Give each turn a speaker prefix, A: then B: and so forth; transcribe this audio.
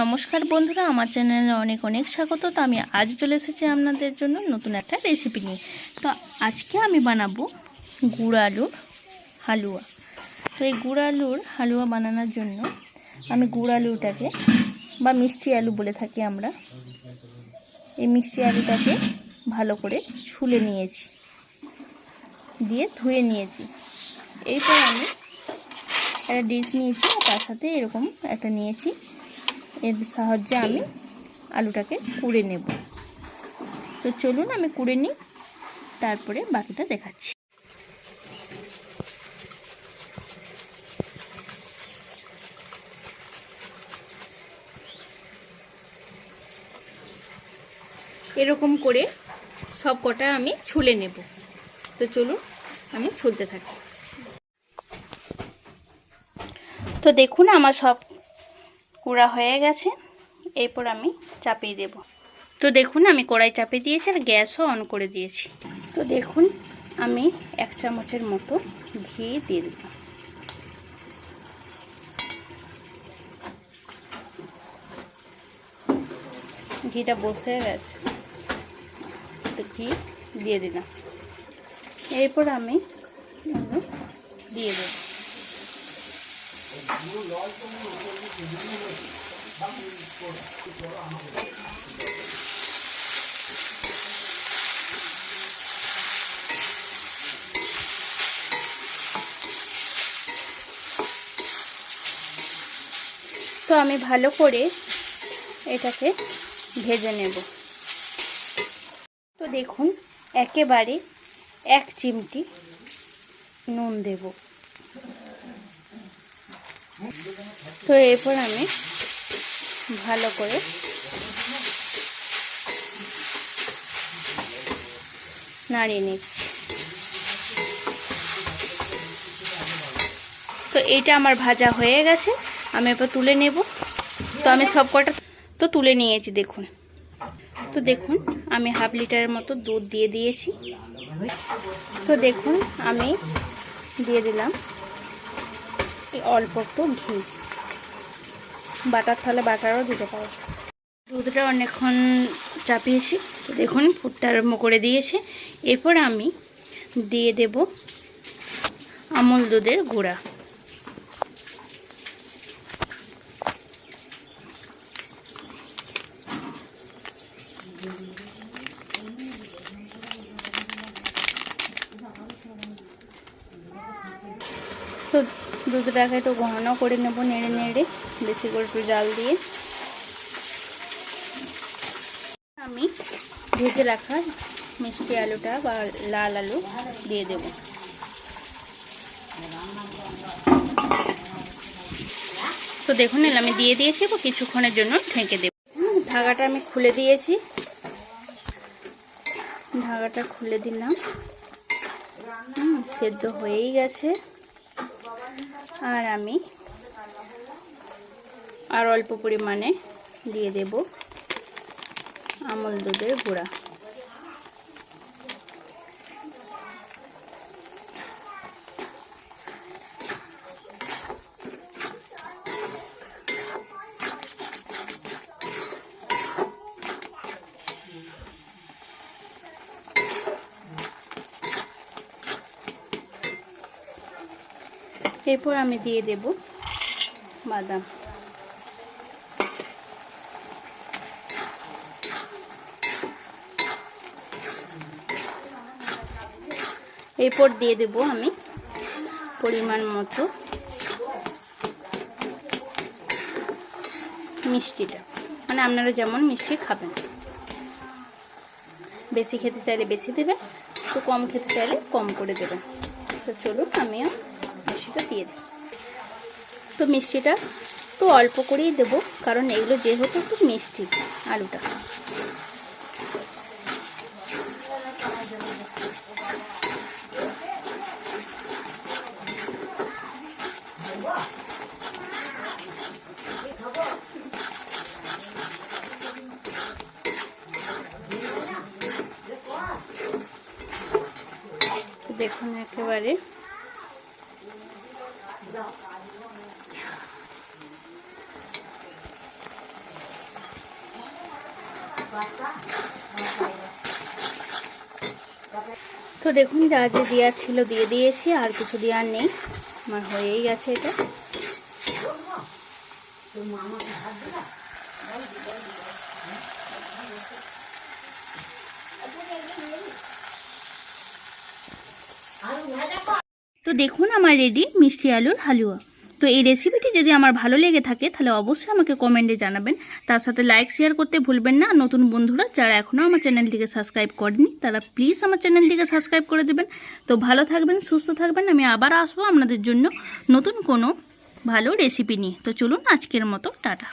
A: নমস্কার বন্ধুরা, আমার চ্যানেলে অনেক অনেক স্বাগত। তো আমি আজ চলে এসেছি আপনাদের জন্য নতুন একটা রেসিপি নিয়ে। তো আজকে আমি বানাবো গুড় আলুর হালুয়া। তো এই গুড় আলুর হালুয়া বানানোর জন্য আমি গুড় আলুটাকে, বা মিষ্টি আলু বলে থাকি আমরা, এই মিষ্টি আলুটাকে ভালো করে ছুলে নিয়েছি, দিয়ে ধুয়ে নিয়েছি। এরপর আমি একটা ডিশ নিয়েছি তার সাথে এরকম একটা নিয়েছি এর সাহায্যে আমি আলুটাকে কুড়ে নেব। তো চলুন আমি কুড়ে নিই, তারপরে বাকিটা দেখাচ্ছি। এরকম করে সব কটা আমি ছুলে নেব। তো চলুন আমি ছুলতে থাকি। তো দেখুন আমার সব কুড়া হয়ে গেছে, এরপর আমি চাপিয়ে দেব। তো দেখুন, আমি কড়াই চাপিয়ে দিয়েছি আর গ্যাসও অন করে দিয়েছি। তো দেখুন, আমি এক চামচের মতো ঘি দিয়ে দিলাম। ঘিটা বসে গেছে। তো ঘি দিয়ে দিলাম। এরপর আমি দিয়ে দেবো। তো আমি ভালো করে এটাকে ভেজে নেব। তো দেখুন একেবারে এক চিমটি নুন দেব। তো এরপর আমি ভালো করে নাড়িয়ে নিচ্ছি। তো এইটা আমার ভাজা হয়ে গেছে, আমি এবার তুলে নেব। তো আমি সব কটা তো তুলে নিয়েছি, দেখুন। তো দেখুন, আমি হাফ লিটারের মতো দুধ দিয়ে দিয়েছি। তো দেখুন, আমি দিয়ে দিলাম। অল্প একটু ঘি। বাটার থালে বাটারও দিতে পারো। দুধটা অনেকক্ষণ চাপিয়েছি। দেখুন ফুটটা আরম্ভ করে দিয়েছে। এরপর আমি দিয়ে দেব আমল দুধের গুঁড়া। তো দুধটাকে একটু ঘন করে নেব, নেড়ে নেড়ে, বেশি করে একটু জাল দিয়ে। আমি ভেজে রাখা মিষ্টি আলুটা বা লাল আলু দিয়ে দেব। তো দেখুন এলে আমি দিয়ে দিয়েছি বা কিছুক্ষণের জন্য ঢেকে দেব। ঢাকাটা আমি খুলে দিয়েছি। ঢাকাটা খুলে দিলাম। সেদ্ধ হয়েই গেছে। আর আমি আর অল্প পরিমাণে দিয়ে দেব আমল দুধের গুঁড়া। এরপর আমি দিয়ে দেব বাদাম। এরপর দিয়ে দেব আমি পরিমাণ মতো মিষ্টিটা। মানে আপনারা যেমন মিষ্টি খাবেন। বেশি খেতে চাইলে বেশি দেবেন তো কম খেতে চাইলে কম করে দেবেন। তো চলুন, আমিও মিষ্টিটা দিয়ে দিই। তো মিষ্টিটা একটু অল্প করেই দেব, কারণ এগুলো যেহেতু খুব মিষ্টি আলুটা। দেখুন একেবারে তো দেখুন, যা যে দেওয়ার ছিল দিয়ে দিয়েছি, আর কিছু দেওয়ার নেই। আমার হয়েই গেছে এটা। মামা তো দেখুন আমার রেডি মিষ্টি আলুর হালুয়া। তো এই রেসিপিটি যদি আমার ভালো লেগে থাকে, তাহলে অবশ্যই আমাকে কমেন্টে জানাবেন। তার সাথে লাইক শেয়ার করতে ভুলবেন না। নতুন বন্ধুরা যারা এখনও আমার চ্যানেলটিকে সাবস্ক্রাইব করেনি তারা প্লিজ আমার চ্যানেলটিকে সাবস্ক্রাইব করে দেবেন। তো ভালো থাকবেন, সুস্থ থাকবেন। আমি আবার আসব আপনাদের জন্য নতুন কোনো ভালো রেসিপি নিয়ে। তো চলুন আজকের মতো, টাটা।